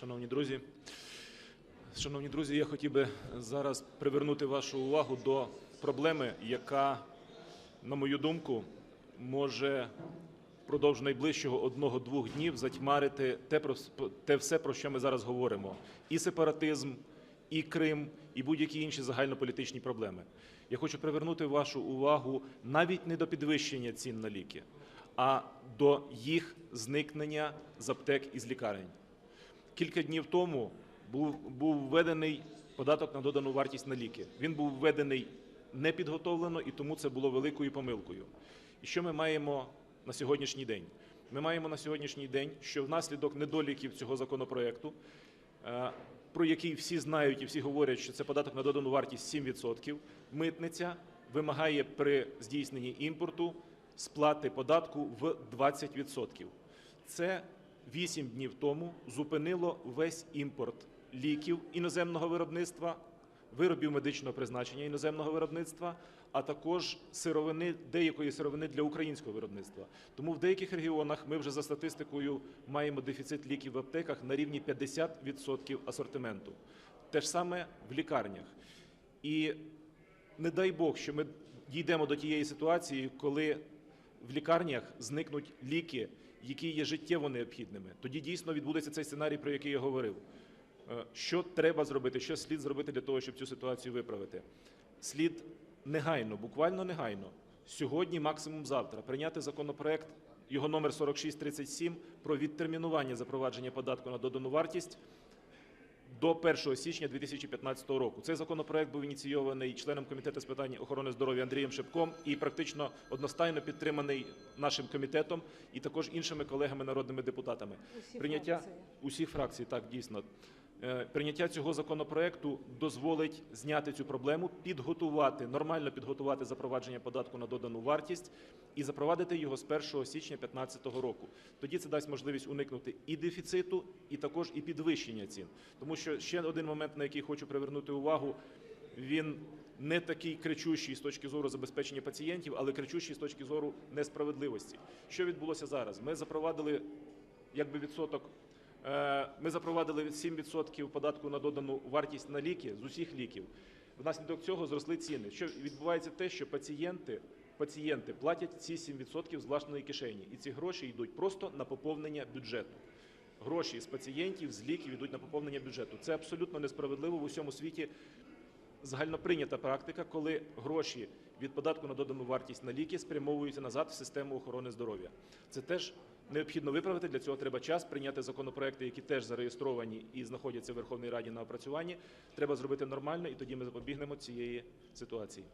Шановні друзі, шановні друзі, я хотів би зараз привернути вашу увагу до проблеми, яка, на мою думку, може впродовж найближчого одного-двох днів затьмарити те, про те все, про що ми зараз говоримо: і сепаратизм, і Крим, і будь-які інші загальнополітичні проблеми. Я хочу привернути вашу увагу навіть не до підвищення цін на ліки, а до їх зникнення з аптек і з лікарень. Кілька днів тому був, був введений податок на додану вартість на ліки. Він був введений непідготовлено, і тому це було великою помилкою. І що ми маємо на сьогоднішній день? Ми маємо на сьогоднішній день, що внаслідок недоліків цього законопроекту, е, про який всі знають і всі говорять, що це податок на додану вартість 7%, митниця вимагає при здійсненні імпорту сплати податку в 20%. Це 8 днів тому зупинило весь імпорт ліків іноземного виробництва, виробів медичного призначення іноземного виробництва, а також сировини деякої сировини для українського виробництва. Тому в деяких регіонах ми вже за статистикою маємо дефіцит ліків в аптеках на рівні 50% асортименту. Те ж саме в лікарнях. І не дай Бог, що ми дійдемо до тієї ситуації, коли в лікарнях зникнуть ліки, які є життєво необхідними. Тоді дійсно відбудеться цей сценарій, про який я говорив. Е, Що треба зробити, що слід зробити для того, щоб цю ситуацію виправити? Слід негайно, буквально негайно, сьогодні, максимум завтра, прийняти законопроект, його номер 4637, про відтермінування запровадження податку на додану вартість до 1 січня 2015 року. Цей законопроект був ініційований членом комітету з питань охорони здоров'я Андрієм Шепком і практично одностайно підтриманий нашим комітетом і також іншими колегами народними депутатами. Усі Прийняття фракції. усіх фракцій, так дійсно. Е, Прийняття цього законопроекту дозволить зняти цю проблему, підготувати нормально підготувати запровадження податку на додану вартість і запровадити його з 1 січня 2015 року. Тоді це дасть можливість уникнути і дефіциту, і також і підвищення цін. Тому що ще один момент, на який хочу привернути увагу, він не такий кричущий з точки зору забезпечення пацієнтів, але кричущий з точки зору несправедливості. Що відбулося зараз? Ми запровадили якби відсоток. Е, Ми запровадили 7% податку на додану вартість на ліки з усіх ліків. Внаслідок цього зросли ціни. Що відбувається те, що пацієнти, пацієнти платять ці 7% з власної кишені, і ці гроші йдуть просто на поповнення бюджету. Гроші з пацієнтів, з ліків йдуть на поповнення бюджету. Це абсолютно несправедливо в усьому світі загальноприйнята практика, коли гроші від податку на додану вартість на ліки спрямовуються назад в систему охорони здоров'я. Це теж необхідно виправити. Для цього треба час прийняти законопроекти, які теж зареєстровані і знаходяться в Верховній Раді на опрацюванні. Треба зробити нормально, і тоді ми запобігнемо цієї ситуації.